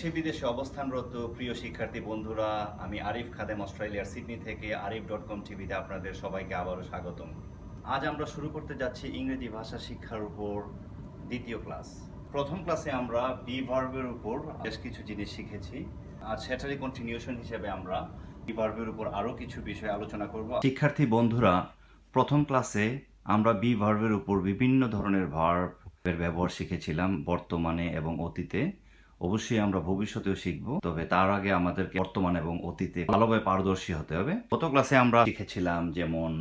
দেশে বিদেশে অবস্থানরত প্রিয় শিক্ষার্থী বন্ধুরা, আমি আরিফ খাদেম, অস্ট্রেলিয়ার সিডনি থেকে আরিফ ডট কম টিভিতে আপনাদের সবাইকে আবারও স্বাগতম। আজ আমরা শুরু করতে যাচ্ছি ইংরেজি ভাষা শিক্ষার উপর দ্বিতীয় ক্লাস। প্রথম ক্লাসে আমরা বি ভার্বের উপর বেশ কিছু জিনিস শিখেছি। আর সেটারই কন্টিনিউশন হিসেবে আমরা বি ভার্বের উপর আরও কিছু বিষয় আলোচনা করব। শিক্ষার্থী বন্ধুরা, প্রথম ক্লাসে আমরা বি ভার্বের উপর বিভিন্ন ধরনের ভার্বের ব্যবহার শিখেছিলাম বর্তমানে এবং অতীতে। অবশ্যই আমরা ভবিষ্যতেও শিখব, তবে তার আগে আমাদেরকে বর্তমান এবং অতীতে ভালোভাবে পারদর্শী হতে হবে। গত ক্লাসে আমরা শিখেছিলাম যেমন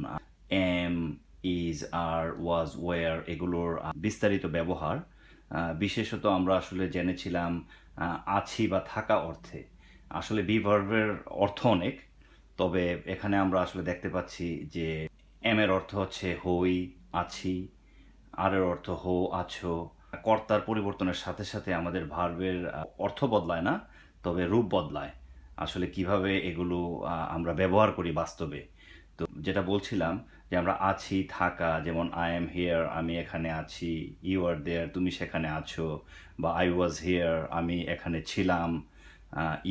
am is are was were এগুলোর বিস্তারিত ব্যবহার। বিশেষত আমরা আসলে জেনেছিলাম আছি বা থাকা অর্থে। আসলে বি ভার্বের অর্থ অনেক, তবে এখানে আমরা আসলে দেখতে পাচ্ছি যে এম এর অর্থ হচ্ছে হই, আছি। আর এর অর্থ হো আছো। কর্তার পরিবর্তনের সাথে সাথে আমাদের ভার্বের অর্থ বদলায় না, তবে রূপ বদলায়। আসলে কীভাবে এগুলো আমরা ব্যবহার করি বাস্তবে? তো যেটা বলছিলাম যে আমরা আছি, থাকা, যেমন আই এম হিয়ার আমি এখানে আছি ইউ আর দেয়ার তুমি সেখানে আছো, বা আই ওয়াজ হিয়ার আমি এখানে ছিলাম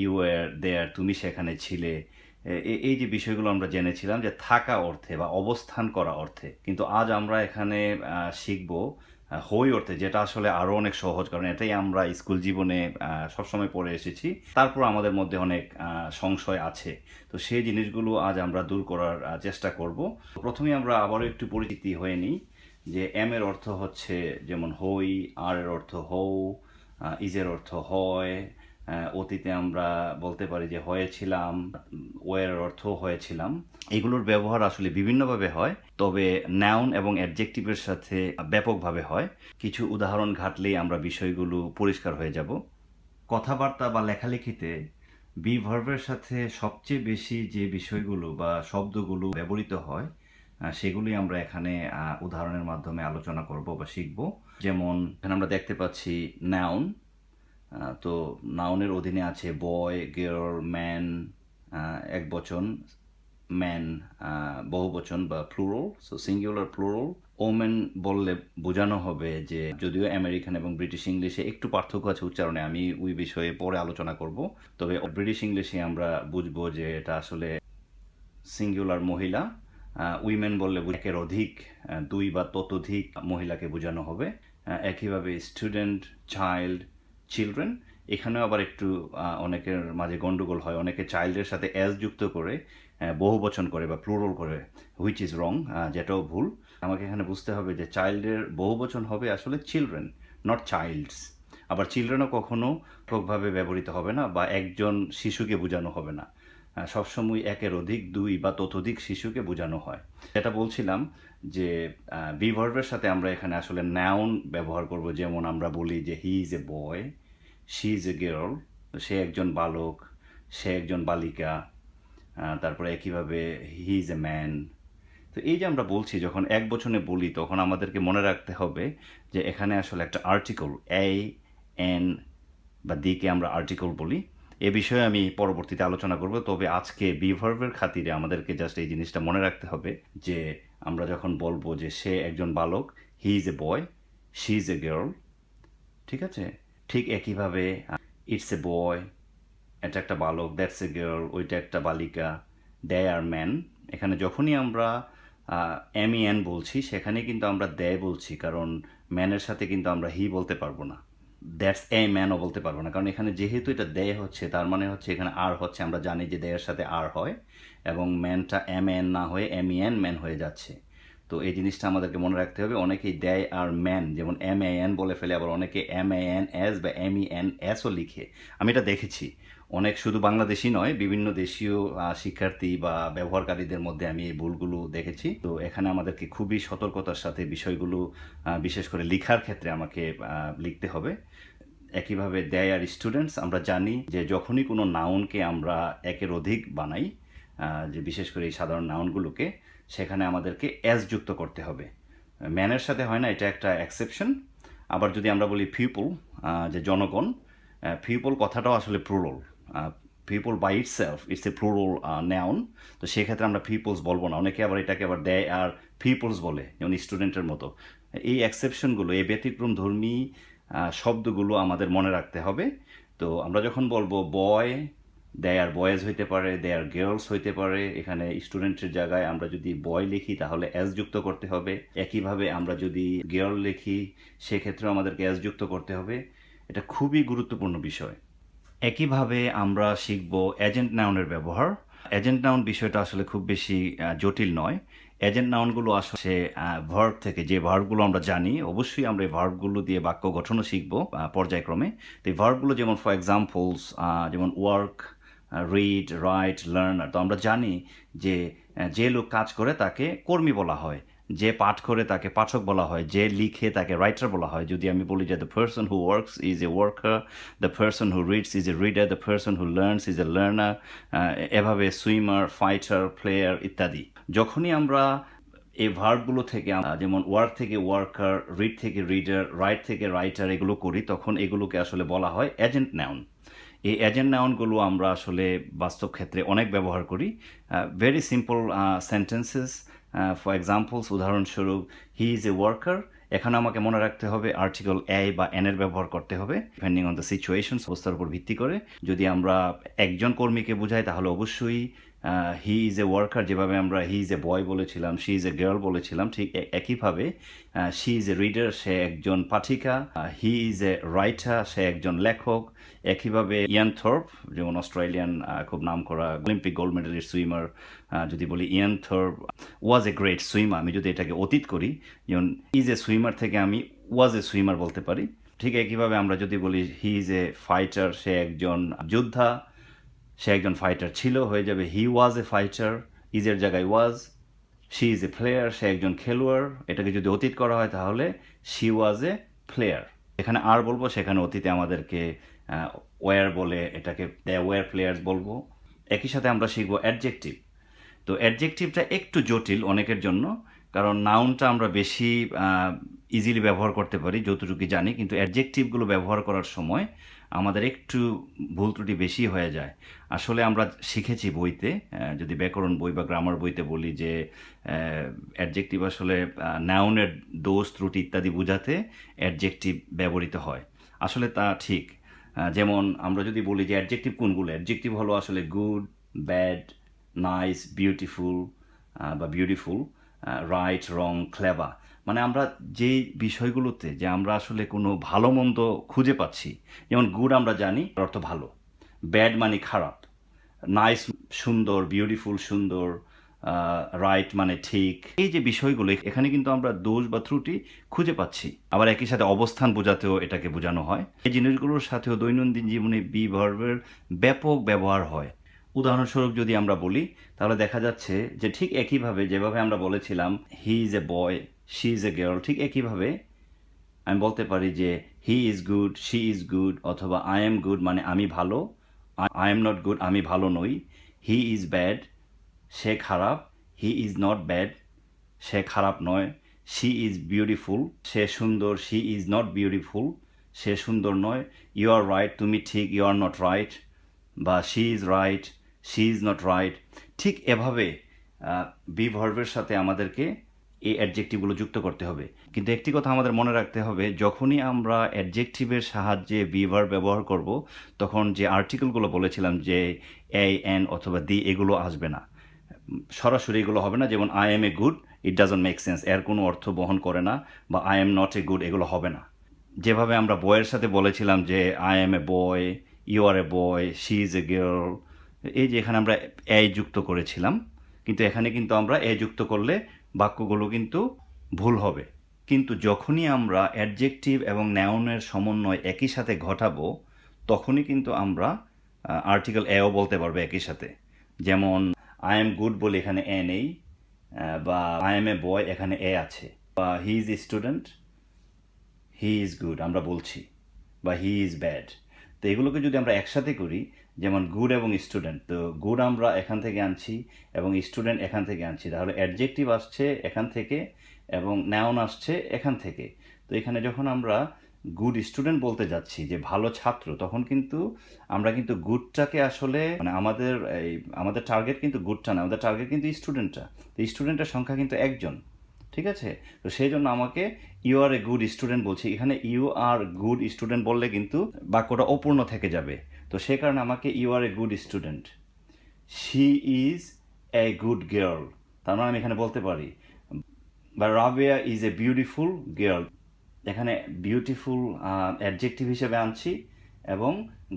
ইউ আর দেয়ার তুমি সেখানে ছিলে। এই যে বিষয়গুলো আমরা জেনেছিলাম যে থাকা অর্থে বা অবস্থান করা অর্থে, কিন্তু আজ আমরা এখানে শিখব হই অর্থে, যেটা আসলে আরও অনেক সহজ, কারণ এটাই আমরা স্কুল জীবনে সবসময় পড়ে এসেছি। তারপর আমাদের মধ্যে অনেক সংশয় আছে। তো সেই জিনিসগুলো আজ আমরা দূর করার চেষ্টা করব। প্রথমে আমরা আবারও একটু পরিচিতি হয়ে নিই যে এম এর অর্থ হচ্ছে যেমন হই আর এর অর্থ হও ইজের অর্থ হয় অতীতে আমরা বলতে পারি যে হয়েছিলাম, ওয়ের অর্থ হয়েছিলাম। এগুলোর ব্যবহার আসলে বিভিন্নভাবে হয়, তবে নাউন এবং অ্যাডজেক্টিভের সাথে ব্যাপকভাবে হয়। কিছু উদাহরণ ঘাটলেই আমরা বিষয়গুলো পরিষ্কার হয়ে যাব। কথাবার্তা বা লেখালেখিতে বি ভার্বের সাথে সবচেয়ে বেশি যে বিষয়গুলো বা শব্দগুলো ব্যবহৃত হয় সেগুলি আমরা এখানে উদাহরণের মাধ্যমে আলোচনা করব বা শিখব। যেমন এখানে আমরা দেখতে পাচ্ছি নাউন তো নাউনের অধীনে আছে বয় গার্ল ম্যান এক বচন ম্যান বহু বচন বা plural so singular plural women বললে বোঝানো হবে যে যদিও আমেরিকান এবং ব্রিটিশ ইংলিশে একটু পার্থক্য আছে উচ্চারণে, আমি ওই বিষয়ে পরে আলোচনা করব। তবে ব্রিটিশ ইংলিশে আমরা বুঝব যে এটা আসলে সিঙ্গুলার মহিলা উইমেন বললে একের অধিক দুই বা ততোধিক মহিলাকে বোঝানো হবে। একইভাবে স্টুডেন্ট চাইল্ড চিলড্রেন এখানেও আবার একটু অনেকের মাঝে গণ্ডগোল হয়। অনেকে চাইল্ডের সাথে অ্যাজ যুক্ত করে বহু বচন করে বা প্লুরাল করে হুইচ ইজ রং যেটাও ভুল। আমাকে এখানে বুঝতে হবে যে চাইল্ডের বহু বচন হবে আসলে চিলড্রেন নট চাইল্ডস আবার চিলড্রেনও কখনো প্রভাবে ব্যবহৃত হবে না বা একজন শিশুকে বোঝানো হবে না। সবসময় একের অধিক, দুই বা ততোধিক শিশুকে বোঝানো হয়। যেটা বলছিলাম যে বিভর্বের সাথে আমরা এখানে আসলে নাউন ব্যবহার করব। যেমন আমরা বলি যে he is a boy she is a girl সে একজন বালক, সে একজন বালিকা তারপরে একইভাবে হি ইজ এ ম্যান তো এই যে আমরা বলছি, যখন এক বচনে বলি, তখন আমাদেরকে মনে রাখতে হবে যে, এখানে আসলে একটা আর্টিকল এ এন বা দিকে আমরা আর্টিকল বলি। এ বিষয়ে আমি পরবর্তীতে আলোচনা করব। তবে আজকে বিভার্বের খাতিরে আমাদেরকে জাস্ট এই জিনিসটা মনে রাখতে হবে যে, আমরা যখন বলব যে সে একজন বালক he is a boy she is a girl ঠিক আছে? ঠিক একইভাবে ইটস এ বয় এটা একটা বালক দ্যাটস এ গার্ল ওইটা একটা বালিকা দে আর ম্যান এখানে যখনই আমরা এম ই এন বলছি সেখানে কিন্তু আমরা দে বলছি, কারণ ম্যানের সাথে কিন্তু আমরা হি বলতে পারব না। দ্যাটস এ ম্যানও বলতে পারব না। কারণ এখানে যেহেতু এটা দেয় হচ্ছে, তার মানে হচ্ছে এখানে আর হচ্ছে, আমরা জানি যে দেয়ের সাথে আর হয় এবং ম্যানটা এম এন না হয়ে এম এন ম্যান হয়ে যাচ্ছে। তো এই জিনিসটা আমাদেরকে মনে রাখতে হবে। অনেকেই দেয় আর ম্যান, যেমন এম এ এন বলে ফেলে, আবার অনেকে এম এ এন এস বা এম ই এন এসও লিখে। আমি এটা দেখেছি। অনেক শুধু বাংলাদেশি নয়, বিভিন্ন দেশীয় শিক্ষার্থী বা ব্যবহারকারীদের মধ্যে আমি এই ভুলগুলো দেখেছি। তো এখানে আমাদেরকে খুবই সতর্কতার সাথে বিষয়গুলো বিশেষ করে লেখার ক্ষেত্রে আমাকে লিখতে হবে। একইভাবে দেয় আর স্টুডেন্টস আমরা জানি যে যখনই কোনো নাউনকে আমরা একের অধিক বানাই যে বিশেষ করে এই সাধারণ নাউনগুলোকে সেখানে আমাদেরকে এস যুক্ত করতে হবে। ম্যানের সাথে হয় না, এটা একটা অ্যাকসেপশন আবার যদি আমরা বলি পিপল যে জনগণ পিপল কথাটাও আসলে plural people by itself it's a plural noun তো সেক্ষেত্রে আমরা পিপলস বলব না। অনেকে আবার এটাকে আবার দেয় আর পিপলস বলে, যেমন স্টুডেন্টের মতো। এই এক্সেপশনগুলো এই ব্যতিক্রম ধর্মী শব্দগুলো আমাদের মনে রাখতে হবে। তো আমরা যখন বলব বয় দে আর বয়েজ হইতে পারে দে আর গার্লস হইতে পারে, এখানে স্টুডেন্টের জায়গায় আমরা যদি বয় লিখি, তাহলে অ্যাস যুক্ত করতে হবে। একইভাবে আমরা যদি গার্ল লিখি, সেক্ষেত্রেও আমাদেরকে অ্যাস যুক্ত করতে হবে। এটা খুবই গুরুত্বপূর্ণ বিষয়। একইভাবে আমরা শিখব এজেন্ট নাউনের ব্যবহার। এজেন্ট নাউন বিষয়টা আসলে খুব বেশি জটিল নয়। এজেন্ট নাউনগুলো আসলে ভার্ব থেকে যে ভার্বগুলো আমরা জানি, অবশ্যই আমরা এই ভার্বগুলো দিয়ে বাক্য গঠনও শিখব পর্যায়ক্রমে। তো এই ভার্বগুলো যেমন ফর এক্সাম্পলস যেমন ওয়ার্ক রিড রাইট লার্নার তো আমরা জানি যে যে লোক কাজ করে তাকে কর্মী বলা হয়। যে পাঠ করে তাকে পাঠক বলা হয়, যে লিখে তাকে রাইটার বলা হয়। যদি আমি বলি যে the person who works is a worker the person who reads is a reader the person who learns is a learner এভাবে সুইমার ফাইটার প্লেয়ার ইত্যাদি। যখনই আমরা এই ভার্বগুলো থেকে যেমন ওয়ার্ক থেকে ওয়ার্কার রিড থেকে রিডার রাইট থেকে রাইটার এগুলো করি, তখন এগুলোকে আসলে বলা হয় এজেন্ট নাউন এই এজেন্ট নাউনগুলো আমরা আসলে বাস্তব ক্ষেত্রে অনেক ব্যবহার করি। Very simple sentences for examples উদাহরণস্বরূপ হি ইজ এ ওয়ার্কার এখানে আমাকে মনে রাখতে হবে আর্টিকেল এ বা এনের ব্যবহার করতে হবে ডিপেন্ডিং অন দ্য সিচুয়েশন অবস্থার উপর ভিত্তি করে। যদি আমরা একজন কর্মীকে বুঝাই, তাহলে অবশ্যই হি ইজ এ ওয়ার্কার যেভাবে আমরা হি ইজ এ বয় বলেছিলাম শি ইজ এ গার্ল বলেছিলাম, ঠিক একইভাবে শি ইজ এ রিডার সে একজন পাঠিকা হি ইজ এ রাইটার সে একজন লেখক, একইভাবে ইয়ান থর্প যেমন অস্ট্রেলিয়ান খুব নাম করা অলিম্পিক গোল্ড মেডেলিস্ট সুইমার যদি বলি Ian Thorpe was a great swimmer আমি যদি এটাকে অতীত করি, যেমন ইজ এ সুইমার থেকে আমি ওয়াজ এ সুইমার বলতে পারি, ঠিক একইভাবে আমরা যদি বলি হি ইজ এ ফাইটার সে একজন যোদ্ধা সে একজন ফাইটার ছিল, হয়ে যাবে হি ওয়াজ এ ফাইটার ইজের জায়গায় was she is a player সে একজন খেলোয়াড়, এটাকে যদি অতীত করা হয় তাহলে শি ওয়াজ এ প্লেয়ার এখানে আর বলব, সেখানে অতীতে আমাদেরকে ওয়ার বলে এটাকে দ্য ওয়ার প্লেয়ার্স বলব। একই সাথে আমরা শিখব অ্যাডজেক্টিভ তো অ্যাডজেক্টিভটা একটু জটিল অনেকের জন্য, কারণ নাউনটা আমরা বেশি ইজিলি ব্যবহার করতে পারি, যতটুকু জানি, কিন্তু অ্যাডজেক্টিভগুলো ব্যবহার করার সময় আমাদের একটু ভুল ত্রুটি বেশি হয়ে যায়। আসলে আমরা শিখেছি বইতে যদি ব্যাকরণ বই বা গ্রামার বইতে বলি যে অ্যাডজেক্টিভ আসলে নাউনের দোষ ত্রুটি ইত্যাদি বোঝাতে অ্যাডজেক্টিভ ব্যবহৃত হয়। আসলে তা ঠিক। যেমন আমরা যদি বলি যে অ্যাডজেক্টিভ কোনগুলো? অ্যাডজেক্টিভ হলো আসলে গুড ব্যাড নাইস বিউটিফুল বা বিউটিফুল রাইট রং ক্লেবা মানে আমরা যেই বিষয়গুলোতে যে আমরা আসলে কোনো ভালো মন্দ খুঁজে পাচ্ছি, যেমন গুড আমরা জানি অর্থ ভালো, ব্যাড মানে খারাপ, নাইস, সুন্দর, বিউটিফুল, সুন্দর রাইট মানে ঠিক, এই যে বিষয়গুলো, এখানে কিন্তু আমরা দোষ বা ত্রুটি খুঁজে পাচ্ছি। আবার একই সাথে অবস্থান বোঝাতেও এটাকে বোঝানো হয়। এই জিনিসগুলোর সাথেও দৈনন্দিন জীবনে বি ভার্বের ব্যাপক ব্যবহার হয়। উদাহরণস্বরূপ যদি আমরা বলি, তাহলে দেখা যাচ্ছে যে ঠিক একইভাবে যেভাবে আমরা বলেছিলাম he is a boy she is a girl ঠিক একইভাবে আমি বলতে পারি যে he is good she is good অথবা আই এম গুড মানে আমি ভালো আই এম নট গুড আমি ভালো নই। হি ইজ ব্যাড সে খারাপ। হি ইজ নট ব্যাড সে খারাপ নয়। শি ইজ বিউটিফুল সে সুন্দর। শি ইজ নট বিউটিফুল সে সুন্দর নয়। ইউ আর রাইট তুমি ঠিক ইউ আর নট রাইট বা she is right she is not right ঠিক এভাবে বি ভার্বের সাথে আমাদেরকে এই অ্যাডজেক্টিভগুলো যুক্ত করতে হবে। কিন্তু একটি কথা আমাদের মনে রাখতে হবে, যখনই আমরা অ্যাডজেক্টিভের সাহায্যে বিভার ব্যবহার করব, তখন যে আর্টিকেলগুলো বলেছিলাম যে এ এন অথবা দি এগুলো আসবে না। সরাসরি এগুলো হবে না, যেমন I am a good it doesn't make sense এর কোনো অর্থ বহন করে না, বা I am not a good এগুলো হবে না। যেভাবে আমরা বয়ের সাথে বলেছিলাম যে I am a boy you are a boy she is a girl এই যে এখানে আমরা এ যুক্ত করেছিলাম, কিন্তু এখানে কিন্তু আমরা এ যুক্ত করলে বাক্যগুলো কিন্তু ভুল হবে। কিন্তু যখনই আমরা অ্যাডজেক্টিভ এবং নাউনের সমন্বয় একই সাথে ঘটাবো, তখনই কিন্তু আমরা আর্টিকেল এও বলতে পারব একই সাথে। যেমন আই এম গুড বলে এখানে এ নেই বা আই এম এ বয় এখানে এ আছে, বা he is student he is good আমরা বলছি, বা হি ইজ ব্যাড তো এগুলোকে যদি আমরা একসাথে করি যেমন গুড এবং স্টুডেন্ট তো গুড আমরা এখান থেকে আনছি এবং স্টুডেন্ট এখান থেকে আনছি। তাহলে অ্যাডজেক্টিভ আসছে এখান থেকে এবং নাউন আসছে এখান থেকে। তো এখানে যখন আমরা গুড স্টুডেন্ট বলতে যাচ্ছি, যে ভালো ছাত্র, তখন কিন্তু আমরা কিন্তু গুডটাকে আসলে মানে আমাদের এই আমাদের টার্গেট কিন্তু গুডটা না, আমাদের টার্গেট কিন্তু স্টুডেন্টটা তো স্টুডেন্টের সংখ্যা কিন্তু একজন, ঠিক আছে? তো সেই জন্য আমাকে you are a good student বলছি। এখানে ইউ আর গুড স্টুডেন্ট বললে কিন্তু বাক্যটা অপূর্ণ থেকে যাবে। তো সে কারণে আমাকে you are a good student she is a good girl তার মানে আমি এখানে বলতে পারি বা Rabia is a beautiful girl এখানে বিউটিফুল অ্যাডজেক্টিভ হিসেবে আনছি এবং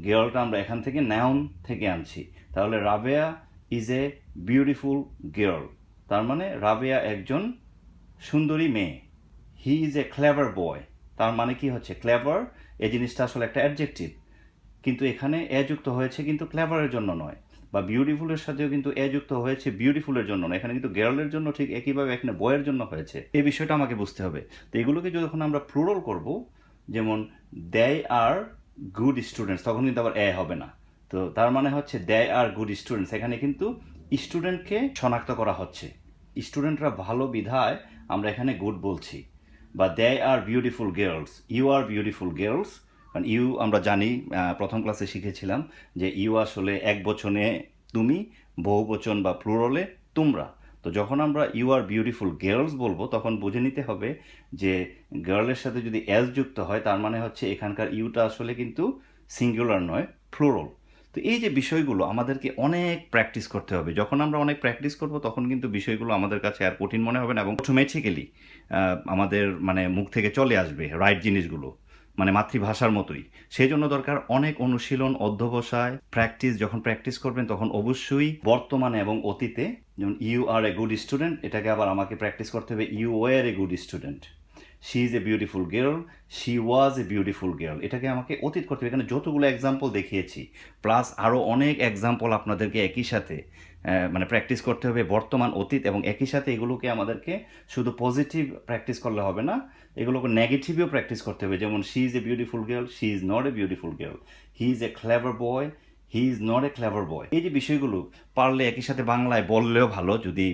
গার্লটা আমরা এখান থেকে নাউন থেকে আনছি। তাহলে Rabeya is a beautiful girl তার মানে রাবেয়া একজন সুন্দরী মেয়ে। হি ইজ এ ক্লেভার বয় তার মানে কি হচ্ছে? ক্লেভার এই জিনিসটা আসলে একটা অ্যাডজেক্টিভ কিন্তু এখানে এ যুক্ত হয়েছে কিন্তু ক্লেভারের জন্য নয় বা বিউটিফুলের সাথেও কিন্তু এ যুক্ত হয়েছে বিউটিফুলের জন্য নয়। এখানে কিন্তু গার্লের জন্য ঠিক একইভাবে এখানে বয়ের জন্য হয়েছে। এই বিষয়টা আমাকে বুঝতে হবে। তো এগুলোকে যখন আমরা প্লুরাল করব, যেমন দে আর গুড স্টুডেন্টস তখন কিন্তু আবার এ হবে না। তো তার মানে হচ্ছে দে আর গুড স্টুডেন্টস এখানে কিন্তু স্টুডেন্টকে শনাক্ত করা হচ্ছে। স্টুডেন্টরা ভালো বিধায় আমরা এখানে গুড বলছি। বা they are beautiful girls you are beautiful girls কারণ ইউ আমরা জানি প্রথম ক্লাসে শিখেছিলাম যে ইউ আসলে এক বচনে তুমি বহু বচন বা প্লুরলে তোমরা। তো যখন আমরা ইউ আর বিউটিফুল গার্লস বলব, তখন বুঝে নিতে হবে যে গার্লের সাথে যদি এস যুক্ত হয়, তার মানে হচ্ছে এখানকার ইউটা আসলে কিন্তু সিঙ্গুলার নয় ফ্লোরাল তো এই যে বিষয়গুলো আমাদেরকে অনেক প্র্যাকটিস করতে হবে। যখন আমরা অনেক প্র্যাকটিস করব, তখন কিন্তু বিষয়গুলো আমাদের কাছে আর কঠিন মনে হবে না এবং অটোমেটিক্যালি আমাদের মানে মুখ থেকে চলে আসবে রাইট জিনিসগুলো। মানে মাতৃভাষার মতোই। সেই জন্য দরকার অনেক অনুশীলন, অধ্যবসায় প্র্যাকটিস যখন প্র্যাকটিস করবেন তখন অবশ্যই বর্তমানে এবং অতীতে, যেমন you are a good student এটাকে আবার আমাকে প্র্যাকটিস করতে হবে you were a good student she is a beautiful girl she was a beautiful girl এটাকে আমাকে অতীত করতে হবে। এখানে যতগুলো এক্সাম্পল দেখিয়েছি প্লাস আরও অনেক এক্সাম্পল আপনাদেরকে একই সাথে মানে প্র্যাকটিস করতে হবে বর্তমান, অতীত এবং একই সাথে এগুলোকে আমাদেরকে শুধু পজিটিভ প্র্যাকটিস করলে হবে না, এগুলোকে নেগেটিভও প্র্যাকটিস করতে হবে। যেমন she is a beautiful girl she is not a beautiful girl he is a clever boy he is not a clever boy এই যে বিষয়গুলো, পারলে একই সাথে বাংলায় বললেও ভালো, যদি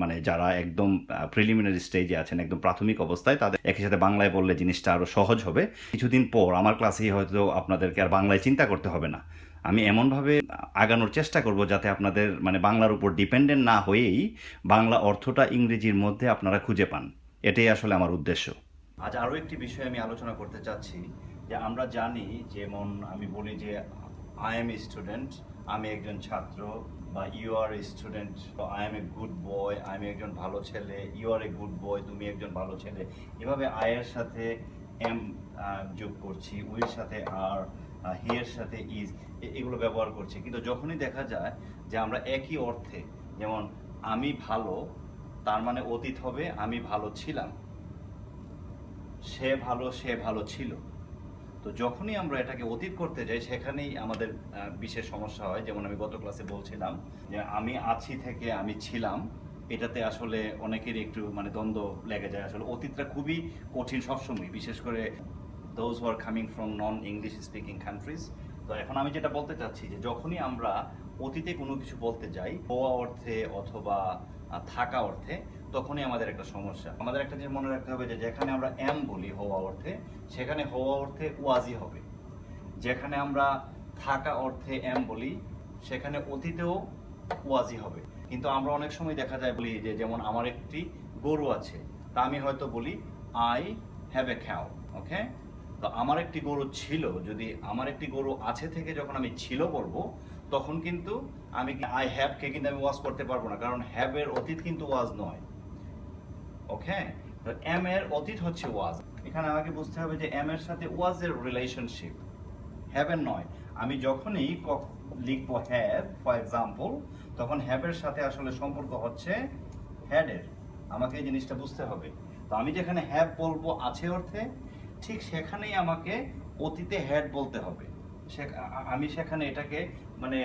মানে যারা একদম প্রিলিমিনারি স্টেজে আছেন, একদম প্রাথমিক অবস্থায়, তাদের একই সাথে বাংলায় বললে জিনিসটা আরও সহজ হবে। কিছুদিন পর আমার ক্লাসেই হয়তো আপনাদেরকে আর বাংলায় চিন্তা করতে হবে না। আমি এমনভাবে আগানোর চেষ্টা করব যাতে আপনাদের মানে বাংলার উপর ডিপেন্ডেন্ট না হয়েই বাংলা অর্থটা ইংরেজির মধ্যে আপনারা খুঁজে পান। এটাই আসলে আমার উদ্দেশ্য। আজ আরও একটি বিষয় আমি আলোচনা করতে চাচ্ছি, যে আমরা জানি, যেমন আমি বলি যে আই এম স্টুডেন্ট আমি একজন ছাত্র, বা you are student I am a good boy আমি একজন ভালো ছেলে ইউ আর এ গুড বয় তুমি একজন ভালো ছেলে। এভাবে আয়ের সাথে এম যোগ করছি উইয়ের সাথে আর হি এর সাথে ইজ এগুলো ব্যবহার করছি। কিন্তু যখনই দেখা যায় যে আমরা একই অর্থে, যেমন আমি ভালো, তার মানে অতীত হবে, আমি ভালো ছিলাম। সে ভালো সে ভালো ছিল। তো যখনই আমরা এটাকে অতীত করতে যাই, সেখানেই আমাদের বিশেষ সমস্যা হয়। যেমন আমি গত ক্লাসে বলছিলাম যে আমি আছি থেকে আমি ছিলাম। এটাতে আসলে অনেকেরই একটু মানে দ্বন্দ্ব লেগে যায়। আসলে অতীতটা খুবই কঠিন সবসময়, বিশেষ করে those are coming from non English speaking countries তো এখন আমি যেটা বলতে চাচ্ছি যে, যখনই আমরা অতীতে কোনো কিছু বলতে যাই হওয়া অর্থে অথবা থাকা অর্থে তখনই আমাদের একটা সমস্যা। আমাদের একটা জিনিস মনে রাখতে হবে যে, যেখানে আমরা এম বলি হওয়া অর্থে, সেখানে হওয়া অর্থে ওয়াজি হবে। যেখানে আমরা থাকা অর্থে এম বলি, সেখানে অতীতেও ওয়াজি হবে। কিন্তু আমরা অনেক সময় দেখা যায় বলি যে, যেমন আমার একটি গরু আছে, তা আমি হয়তো বলি আই হ্যাভ এ খ্যাও ওকে তো আমার একটি গরু ছিল, যদি আমার একটি গরু আছে থেকে যখন আমি ছিল বলব তখন কিন্তু আমি আই হ্যাভকে কিন্তু আমি ওয়াজ করতে পারব না, কারণ হ্যাভ এর অতীত কিন্তু ওয়াজ নয়। ওকে এম এর অতীত হচ্ছে ওয়াজ এখানে আমাকে বুঝতে হবে যে এম এর সাথে ওয়াজ এর রিলেশনশিপ হ্যাভ এর নয়। আমি যখনই লিখব হ্যাভ ফর এক্সাম্পল তখন হ্যাভ এর সাথে আসলে সম্পর্ক হচ্ছে হ্যাড এর। আমাকে এই জিনিসটা বুঝতে হবে। তো আমি যেখানে হ্যাভ বলব আছে অর্থে, ঠিক সেখানেই আমাকে অতীতে হ্যাড বলতে হবে। আমি সেখানে এটাকে মানে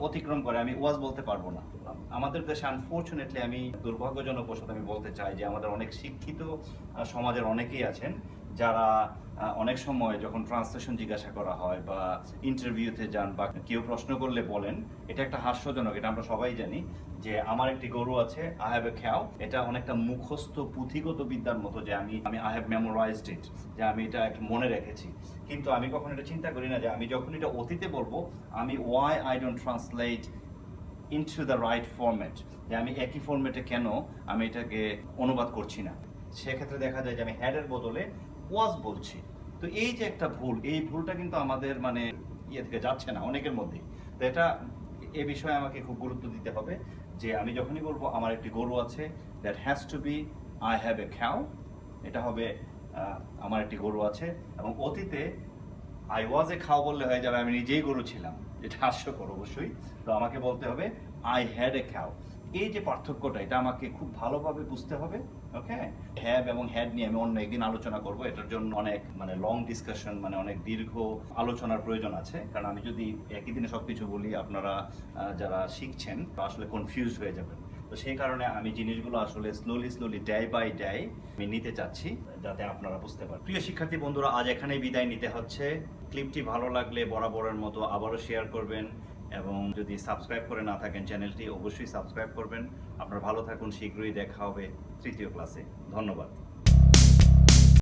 অতিক্রম করে, আমি ওয়াজ বলতে পারব না। আমাদের দেশে আনফর্চুনেটলি আমি দুর্ভাগ্যজনক বশত আমি বলতে চাই যে আমাদের অনেক শিক্ষিত সমাজের অনেকেই আছেন। যারা অনেক সময় যখন ট্রান্সলেশন জিজ্ঞাসা করা হয় বা ইন্টারভিউতে যান বা কেউ প্রশ্ন করলে বলেন, এটা একটা হাস্যজনক, এটা আমরা সবাই জানি, যে আমার একটি গরু আছে আই হ্যাভ এ খ্যাও এটা অনেকটা মুখস্থ পুঁথিগত বিদ্যার মতো যে আমি আমি আই হ্যাভ মেমোরাইজড ইট যে আমি এটা একটা মনে রেখেছি। কিন্তু আমি কখনো এটা চিন্তা করি না যে আমি যখন এটা অতীতে বলব, আমি why I don't translate into the right format যে আমি একই ফরম্যাটে কেন আমি এটাকে অনুবাদ করছি না। সেক্ষেত্রে দেখা যায় যে আমি হ্যাডের বদলে ওয়াজ বলছি। তো এই যে একটা ভুল, এই ভুলটা কিন্তু আমাদের মানে ইয়ে থেকে যাচ্ছে না, অনেকের মধ্যেই। তো এটা এ বিষয়ে আমাকে খুব গুরুত্ব দিতে হবে যে আমি যখনই বলব, আমার একটি গরু আছে that has to be I have a cow এটা হবে আমার একটি গরু আছে। এবং অতীতে আই ওয়াজ এ খাও বললে হয়ে যাবে, আমি নিজেই গরু ছিলাম। এটা হাস্যকর অবশ্যই। তো আমাকে বলতে হবে আই হ্যাড এ খ্যাও এই যে পার্থক্যটা, এটা আমাকে খুব ভালোভাবে বুঝতে হবে। ওকে হ্যাভ এবং হ্যাড নিয়ে আমি অন্য একদিন আলোচনা করব। এটার জন্য অনেক মানে লং ডিসকাশন মানে অনেক দীর্ঘ আলোচনার প্রয়োজন আছে। কারণ আমি যদি একই দিনে সবকিছু বলি, আপনারা যারা শিখছেন আসলে কনফিউজ হয়ে যাবেন। তো সেই কারণে আমি জিনিসগুলো আসলে slowly slowly day by day আমি নিতে চাচ্ছি, যাতে আপনারা বুঝতে পারেন। প্রিয় শিক্ষার্থী বন্ধুরা, আজ এখানেই বিদায় নিতে হচ্ছে। ক্লিপটি ভালো লাগলে বরাবরের মতো আবারও শেয়ার করবেন। এবং যদি সাবস্ক্রাইব করে না থাকেন চ্যানেলটি, অবশ্যই সাবস্ক্রাইব করবেন। আপনারা ভালো থাকুন, শীঘ্রই দেখা হবে তৃতীয় ক্লাসে। ধন্যবাদ।